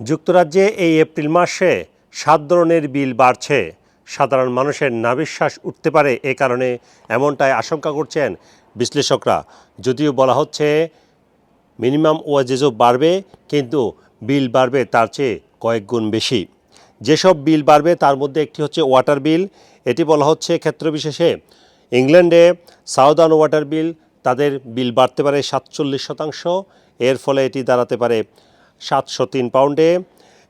যুক্তরাজ্যে এই এপ্রিল মাসে সাত ধরনের বিল বাড়ছে। সাধারণ মানুষের নাবিশ্বাস উঠতে পারে এ কারণে এমনটাই আশঙ্কা করছেন বিশ্লেষকরা। যদিও বলা হচ্ছে, মিনিমাম ওয়াজেজও বাড়বে, কিন্তু বিল বাড়বে তার চেয়ে কয়েক গুণ বেশি। যেসব বিল বাড়বে তার মধ্যে একটি হচ্ছে ওয়াটার বিল, এটি বলা হচ্ছে ক্ষেত্রবিশেষে ইংল্যান্ডে সাউদার্ন ওয়াটার বিল, তাদের বিল বাড়তে পারে সাতচল্লিশ শতাংশ, এর ফলে এটি দাঁড়াতে পারে সাতশো তিন পাউন্ডে।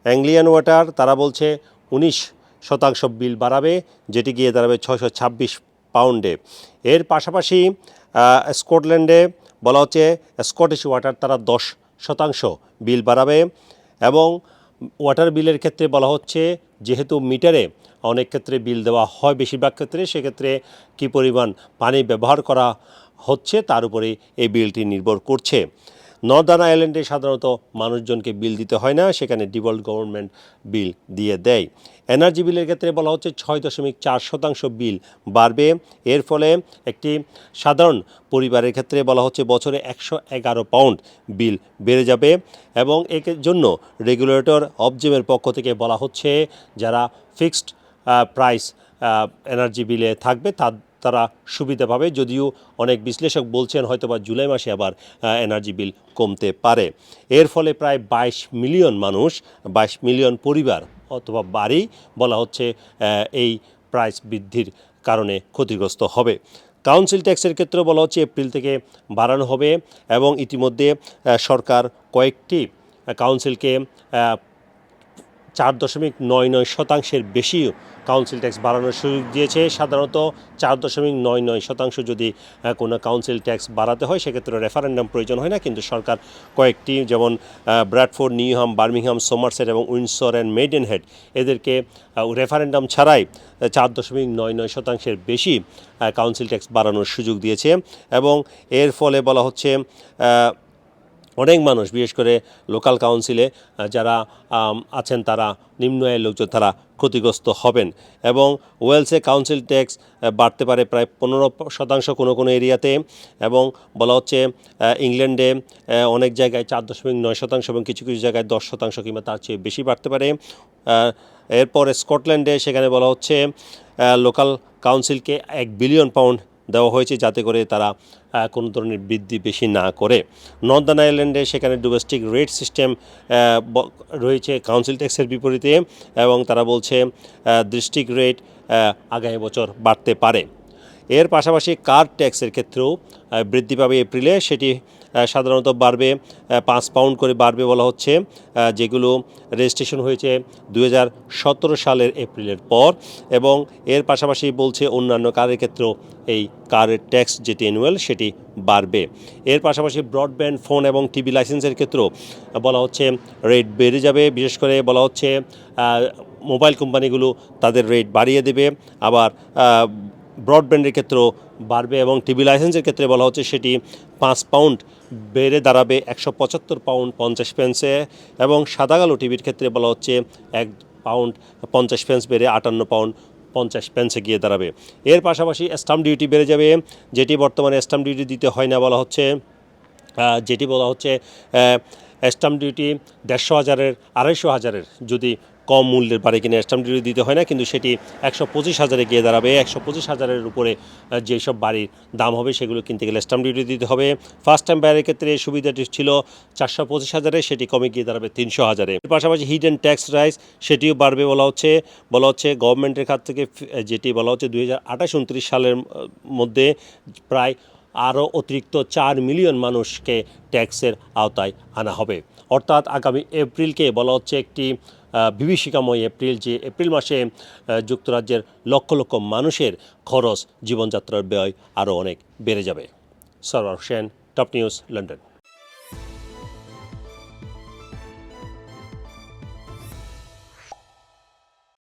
অ্যাংলিয়ান ওয়াটার, তারা বলছে উনিশ শতাংশ বিল বাড়াবে, যেটি গিয়ে দাঁড়াবে ছশো ছাব্বিশ পাউন্ডে। এর পাশাপাশি স্কটল্যান্ডে বলা হচ্ছে স্কটিশ ওয়াটার, তারা দশ শতাংশ বিল বাড়াবে এবং ওয়াটার বিলের ক্ষেত্রে বলা হচ্ছে যেহেতু মিটারে অনেক ক্ষেত্রে বিল দেওয়া হয় বেশিরভাগ ক্ষেত্রে, সেক্ষেত্রে কী পরিমাণ পানি ব্যবহার করা হচ্ছে, তার উপরে এই বিলটি নির্ভর করছে। নর্দার্ন আয়ারল্যান্ডে সাধারণত মানুষজনকে বিল দিতে হয় না, সেখানে ডিভল্ট গভর্নমেন্ট বিল দিয়ে দেয়। এনার্জি বিলের ক্ষেত্রে বলা হচ্ছে ছয় দশমিক চার শতাংশ বিল বাড়বে। এর ফলে একটি সাধারণ পরিবারের ক্ষেত্রে বলা হচ্ছে বছরে একশো এগারো পাউন্ড বিল বেড়ে যাবে এবং এর জন্য রেগুলেটর অবজেমের পক্ষ থেকে বলা হচ্ছে, যারা ফিক্সড প্রাইস এনার্জি বিলে থাকবে তা তারা সুবিধা পাবে, যদিও অনেক বিশ্লেষক বলছেন হয়তোবা জুলাই মাসে আবার এনার্জি বিল কমতে পারে। এর ফলে প্রায় বাইশ মিলিয়ন মানুষ, বাইশ মিলিয়ন পরিবার অথবা বাড়ি বলা হচ্ছে এই প্রাইস বৃদ্ধির কারণে ক্ষতিগ্রস্ত হবে। কাউন্সিল ট্যাক্সের ক্ষেত্রে বলা হচ্ছে এপ্রিল থেকে বাড়ানো হবে এবং ইতিমধ্যে সরকার কয়েকটি কাউন্সিলকে চার দশমিক নয় নয় শতাংশের বেশি কাউন্সিল ট্যাক্স বাড়ানোর সুযোগ দিয়েছে। সাধারণত চার দশমিক নয় নয় শতাংশ যদি কোনো কাউন্সিল ট্যাক্স বাড়াতে হয়, সেক্ষেত্রে রেফারেন্ডাম প্রয়োজন হয় না। কিন্তু সরকার কয়েকটি, যেমন ব্র্যাডফোর্ড নিউহাম বার্মিংহাম সোমারসেট এবং উইন্সর অ্যান্ড মেডেন হেড এদেরকে রেফারেন্ডাম ছাড়াই চার দশমিক নয় নয় শতাংশের বেশি কাউন্সিল ট্যাক্স বাড়ানোর সুযোগ দিয়েছে। এবং এর ফলে বলা হচ্ছে অনেক মানুষ, বিশেষ করে লোকাল কাউন্সিলে যারা আছেন তারা, নিম্ন আয়ের লোকজন, তারা ক্ষতিগ্রস্ত হবেন। এবং ওয়েলসে কাউন্সিল ট্যাক্স বাড়তে পারে প্রায় পনেরো শতাংশ কোনো কোনো এরিয়াতে। এবং বলা হচ্ছে ইংল্যান্ডে অনেক জায়গায় চার দশমিক নয় শতাংশ এবং কিছু কিছু জায়গায় দশ শতাংশ কিংবা তার চেয়ে বেশি বাড়তে পারে। এরপরে স্কটল্যান্ডে সেখানে বলা হচ্ছে লোকাল কাউন্সিলকে এক বিলিয়ন পাউন্ড দেওয়া হয়েছে যাতে করে তারা কোনো ধরনের বৃদ্ধি বেশি না করে। নর্দার্ন আয়ারল্যান্ডে সেখানে ডোমেস্টিক রেট সিস্টেম রয়েছে কাউন্সিল ট্যাক্সের বিপরীতে এবং তারা বলছে ডিস্ট্রিক্ট রেট আগামী বছর বাড়তে পারে। এর পাশাপাশি কার ট্যাক্সের ক্ষেত্রেও বৃদ্ধি পাবে এপ্রিলে। সেটি সাধারণত বাড়বে পাঁচ পাউন্ড করে বাড়বে বলা হচ্ছে যেগুলো রেজিস্ট্রেশন হয়েছে দু হাজার সতেরো সালের এপ্রিলের পর এবং এর পাশাপাশি বলছে অন্যান্য কারের ক্ষেত্রেও এই কারের ট্যাক্স যেটি অ্যানুয়াল সেটি বাড়বে। এর পাশাপাশি ব্রডব্যান্ড ফোন এবং টিভি লাইসেন্সের ক্ষেত্রেও বলা হচ্ছে রেট বেড়ে যাবে, বিশেষ করে বলা হচ্ছে মোবাইল কোম্পানিগুলো তাদের রেট বাড়িয়ে দেবে। আবার ব্রডব্যান্ডের ক্ষেত্রেও বাড়বে এবং টিভি লাইসেন্সের ক্ষেত্রে বলা হচ্ছে সেটি পাঁচ পাউন্ড বেড়ে দাঁড়াবে একশো পঁচাত্তর পাউন্ড পঞ্চাশ পেন্সে এবং সাদা কালো টিভির ক্ষেত্রে বলা হচ্ছে এক পাউন্ড পঞ্চাশ পেন্স বেড়ে আটান্ন পাউন্ড পঞ্চাশ পেন্সে গিয়ে দাঁড়াবে। এর পাশাপাশি স্টাম্প ডিউটি বেড়ে যাবে, যেটি বর্তমানে স্টাম্প ডিউটি দিতে হয় না বলা হচ্ছে। যেটি বলা হচ্ছে স্টাম্প ডিউটি দেড়শো হাজারের আড়াইশো হাজারের যদি কম মূল্যের বাড়ি কিনে স্টাম্প ডিউটি দিতে হয় না, কিন্তু সেটি একশো পঁচিশ হাজারে গিয়ে দাঁড়াবে। একশো পঁচিশ হাজারের উপরে যেসব বাড়ির দাম হবে, সেগুলো কিনতে গেলে স্টাম্প ডিউটি দিতে হবে। ফার্স্ট টাইম বায়ারের ক্ষেত্রে সুবিধাটি ছিল চারশো পঁচিশ হাজারে, সেটি কমে গিয়ে দাঁড়াবে তিনশো হাজারে। পাশাপাশি হিডেন ট্যাক্স রাইস সেটিও বাড়বে বলা হচ্ছে। বলা হচ্ছে গভর্নমেন্টের খাত থেকে, যেটি বলা হচ্ছে দুই হাজার আঠাশ উনত্রিশ সালের মধ্যে প্রায় আরও অতিরিক্ত চার মিলিয়ন মানুষকে ট্যাক্সের আওতায় আনা হবে। অর্থাৎ আগামী এপ্রিলকে বলা হচ্ছে একটি বিভীষিকাময় এপ্রিল যে এপ্রিল মাসে যুক্তরাজ্যের লক্ষ লক্ষ মানুষের খরচ, জীবনযাত্রার ব্যয় আরও অনেক বেড়ে যাবে। Sarwar Hossain, top news, London.